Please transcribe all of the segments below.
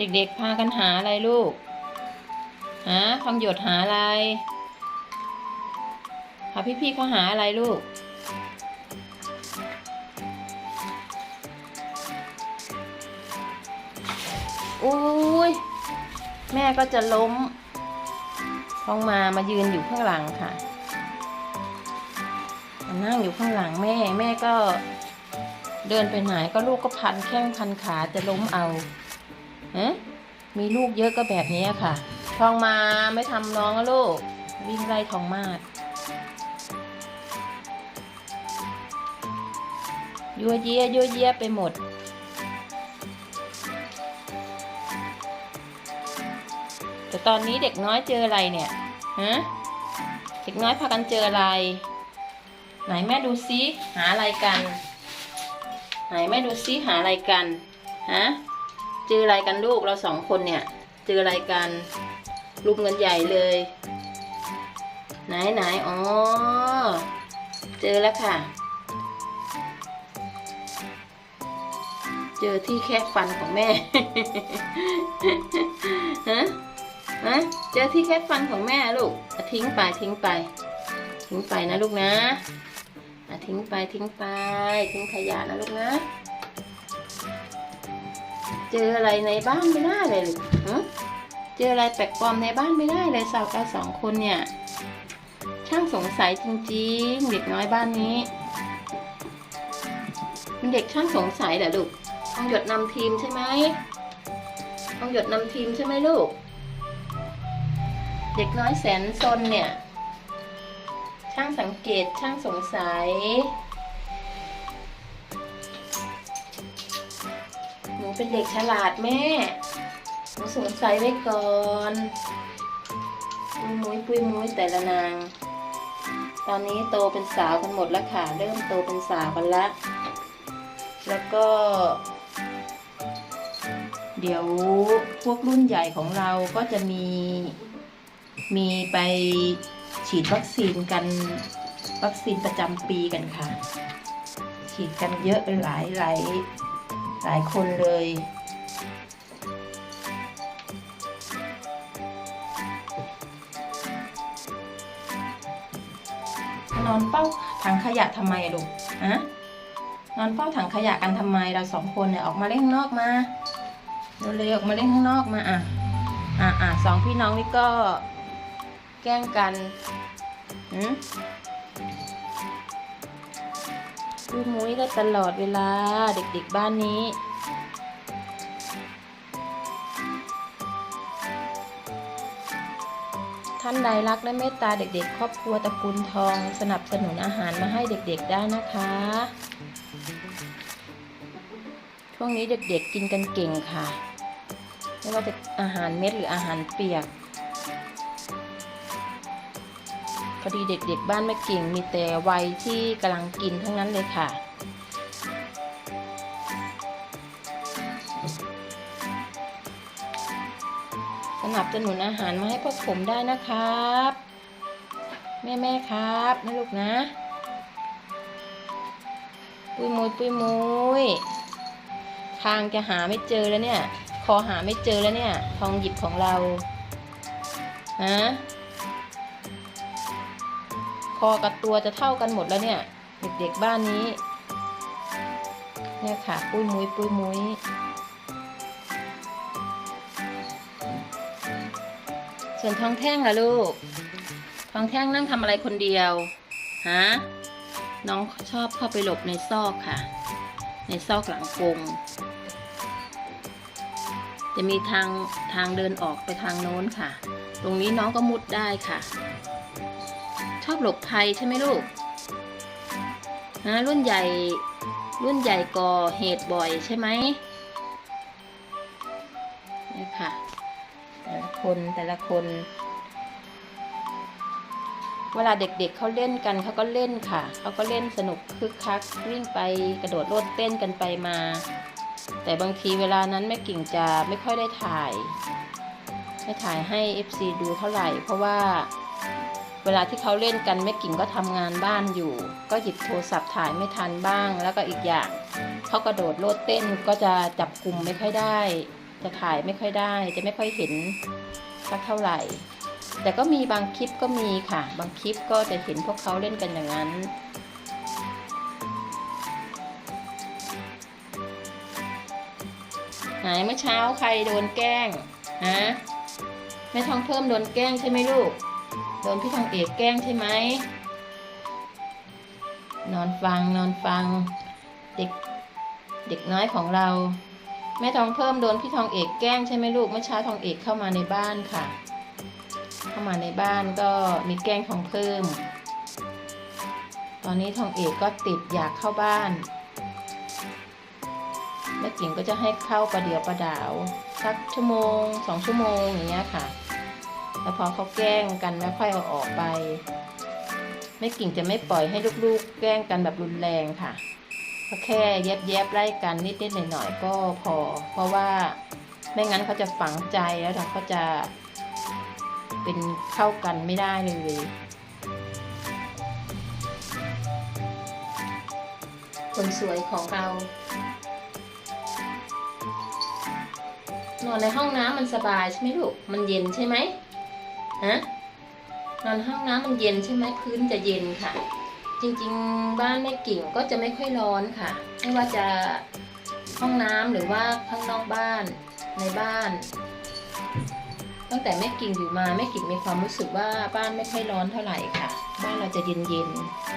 เด็กๆพากันหาอะไรลูก หาทองหยดหาอะไรหาพี่ๆเขาหาอะไรลูก อุ้ย แม่ก็จะล้มท้องมามายืนอยู่ข้างหลังค่ะมานั่งอยู่ข้างหลังแม่ แม่ก็เดินไปไหนก็ลูกก็พันแข้งพันขาจะล้มเอา ฮะมีลูกเยอะก็แบบนี้ค่ะ ทองมาไม่ทำน้องลูก วิ่งไล่ทองมาดยัวเยียยัวเยียไปหมด แต่ตอนนี้เด็กน้อยเจออะไรเนี่ยฮะเด็กน้อยพากันเจออะไร ไหนแม่ดูซิหาอะไรกัน ไหนแม่ดูซิหาอะไรกันฮะ เจออะไรกันลูกเราสองคนเนี่ย เจออะไรกันรุมกันใหญ่เลย ไหนไหนอ๋อ เจอแล้วค่ะ เจอที่แค่ฟันของแม่ฮะฮะเจอที่แค่ฟันของแม่ลูกทิ้งไปทิ้งไป ทิ้งไปนะลูกนะทิ้งไปทิ้งไปทิ้งขยะนะลูกนะ เจออะไรในบ้านไม่ได้เลยเจออะไรแปลกปลอมในบ้านไม่ได้เลยสาวเราสองคนเนี่ย ช่างสงสัยจริงๆ เด็กน้อยบ้านนี้เป็นเด็กช่างสงสัยเหรอลูกต้องหยดนำทีมใช่ไหมต้องหยดนำทีมใช่ไหมลูก เด็กน้อยแสนซนเนี่ย ช่างสังเกตช่างสงสัย เป็นเด็กฉลาดแม่หนูสงสัยไว้ก่อนปุยมุ้ยปุยมุ้ยแต่ละนาง ตอนนี้โตเป็นสาวกันหมดแล้วค่ะ เริ่มโตเป็นสาวกันละ แล้วก็ เดี๋ยวพวกรุ่นใหญ่ของเราก็จะมี มีไปฉีดวัคซีนกันวัคซีนประจำปีกันค่ะ ฉีดกันเยอะหลายหลาย หลายคนเลย นอนเฝ้าถังขยะทำไมลูกอะนอนเฝ้าถังขยะกันทำไมเราสองคนเนี่ยออกมาเล่นข้างนอกมาเร็วๆออกมาเล่นข้างนอกมาอะอะอะสองพี่น้องนี่ก็แกล้งกันหืม ดูมุ้ยได้ตลอดเวลาเด็กๆบ้านนี้ ท่านใดรักและเมตตาเด็กๆ ครอบครัวตระกูลทอง สนับสนุนอาหารมาให้เด็กๆได้นะคะ ช่วงนี้เด็กๆกินกันเก่งค่ะ ไม่ว่าจะอาหารเม็ดหรืออาหารเปียก พอดีเด็กๆบ้านไม่เก่งมีแต่วัยที่กำลังกินทั้งนั้นเลยค่ะ สนับสนุนอาหารมาให้พวกผมได้นะครับแม่แม่ๆครับนะลูกนะ ปุยมุยปุยมุยทางจะหาไม่เจอแล้วเนี่ย คอหาไม่เจอแล้วเนี่ย ทองหยิบของเรา ฮะ คอกับตัวจะเท่ากันหมดแล้วเนี่ย เด็กๆบ้านนี้ เนี่ยค่ะ ปุ้ยมุยปุ้ยมุยส่วนทองแท่งล่ะลูก ทองแท่งนั่งทำอะไรคนเดียว ฮะ น้องชอบเข้าไปหลบในซอกค่ะ ในซอกหลังกรงจะมีทางทางเดินออกไปทางโน้นค่ะ ตรงนี้น้องก็มุดได้ค่ะ ชอบหลบภัยใช่ไหมลูกฮะรุ่นใหญ่ รุ่นใหญ่ก่อเหตุบ่อยใช่ไหมเนี่ยค่ะ แต่ละคนแต่ละคน เวลาเด็กๆเเขาเล่นกันเขาก็เล่นค่ะ เขาก็เล่นสนุกคึกคักวิ่งไปกระโดดโลดเต้นกันไปมา แต่บางทีเวลานั้นแม่กิ่งจะไม่ค่อยได้ถ่าย ไม่ถ่ายให้ FC ดูเท่าไหร่ เพราะว่า เวลาที่เขาเล่นกันแม่กิ่งก็ทำงานบ้านอยู่ ก็หยิบโทรศัพท์ถ่ายไม่ทันบ้าง แล้วก็อีกอย่างเขากระโดดโลดเต้นก็จะจับกลุ่มไม่ค่อยได้ จะถ่ายไม่ค่อยได้ จะไม่ค่อยเห็นสักเท่าไหร่ แต่ก็มีบางคลิปก็มีค่ะ บางคลิปก็จะเห็นพวกเขาเล่นกันอย่างนั้นไหนเมื่อเช้าใครโดนแกล้งฮะแม่ทองเพิ่มโดนแกล้งใช่ไหมลูก โดนพี่ทองเอกแกล้งใช่ไหม นอนฟังนอนฟัง เด็กเด็กน้อยของเรา แม่ทองเพิ่มโดนพี่ทองเอกแกล้งใช่ไหมลูกเมื่อเช้าทองเอกเข้ามาในบ้านค่ะ เข้ามาในบ้านก็มีแกล้งทองเพิ่ม ตอนนี้ทองเอกก็ติดอยากเข้าบ้านแม่กิ่งก็จะให้เข้าประเดี๋ยวประดาวสักชั่วโมงสองชั่วโมงอย่างเงี้ยค่ะ แล้วพอเขาแกล้งกันแล้วค่อยเอาออกไป แม่กิ่งจะไม่ปล่อยให้ลูกๆ แกล้งกันแบบรุนแรงค่ะก็แค่แยบๆไล่กันนิดๆหน่อยๆก็พอ เพราะว่าไม่งั้นเขาจะฝังใจแล้วเขาจะ เป็นเข้ากันไม่ได้เลยคนสวยของเรา นอนในห้องน้ำมันสบายใช่ไหมลูก มันเย็นใช่ไหม ฮะนอนห้องน้ำมันเย็นใช่ไหมพื้นจะเย็นค่ะ จริงๆบ้านแม่กิ่งก็จะไม่ค่อยร้อนค่ะ ไม่ว่าจะห้องน้ำหรือว่าข้างนอกบ้านในบ้าน ตั้งแต่แม่กิ่งอยู่มาแม่กิ่งมีความรู้สึกว่าบ้านไม่ค่อยร้อนเท่าไหร่ค่ะ บ้านเราจะเย็นๆ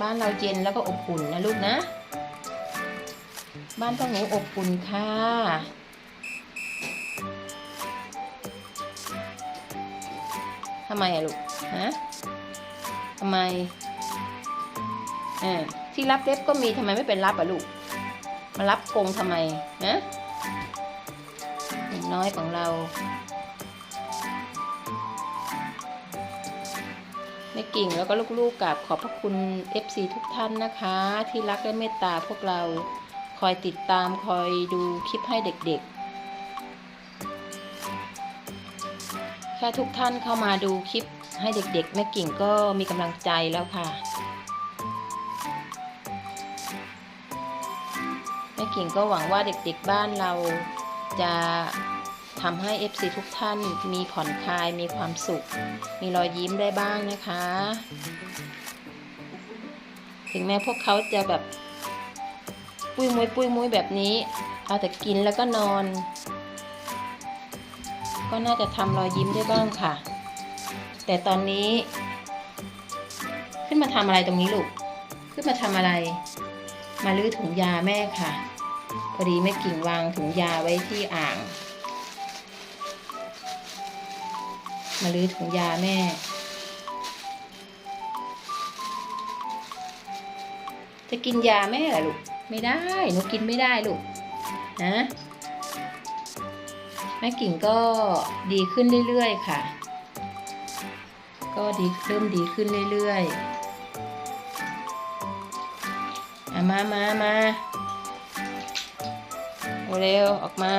บ้านเราเย็นแล้วก็อบอุ่นนะลูกนะ บ้านต้องหนูอบอุ่นค่ะ ทำไมอะลูก ฮะทำไมเออที่รับเล็บก็มีทำไมไม่เป็นรับอะลูก มารับกงทำไมนะน้อยของเราแม่กิ่งแล้วก็ลูกๆกับขอบพระคุณ FC ทุกท่านนะคะ ที่รักและเมตตาพวกเราคอยติดตามคอยดูคลิปให้เด็กๆ แค่ทุกท่านเข้ามาดูคลิปให้เด็กๆแม่กิ่งก็มีกำลังใจแล้วค่ะแม่กิ่งก็หวังว่าเด็กๆบ้านเราจะทำให้ FC ทุกท่านมีผ่อนคลายมีความสุข มีรอยยิ้มได้บ้างนะคะ ถึงแม้พวกเขาจะแบบ ปุ้ยมุยปุ้ยมุยแบบนี้ เอาแต่กินแล้วก็นอน ก็น่าจะทำรอยยิ้มได้บ้างค่ะ แต่ตอนนี้ ขึ้นมาทำอะไรตรงนี้ลูก ขึ้นมาทำอะไร มาลื้อถุงยาแม่ค่ะ พอดีแม่กิ่งวางถุงยาไว้ที่อ่าง มาลื้อถุงยาแม่จะกินยาแม่เหรอลูก ไม่ได้ หนูกินไม่ได้ลูก นะ แม่กิ่งก็ดีขึ้นเรื่อยๆค่ะ ก็ดีเริ่มดีขึ้นเรื่อยๆมามามาเอาเร็วออกมา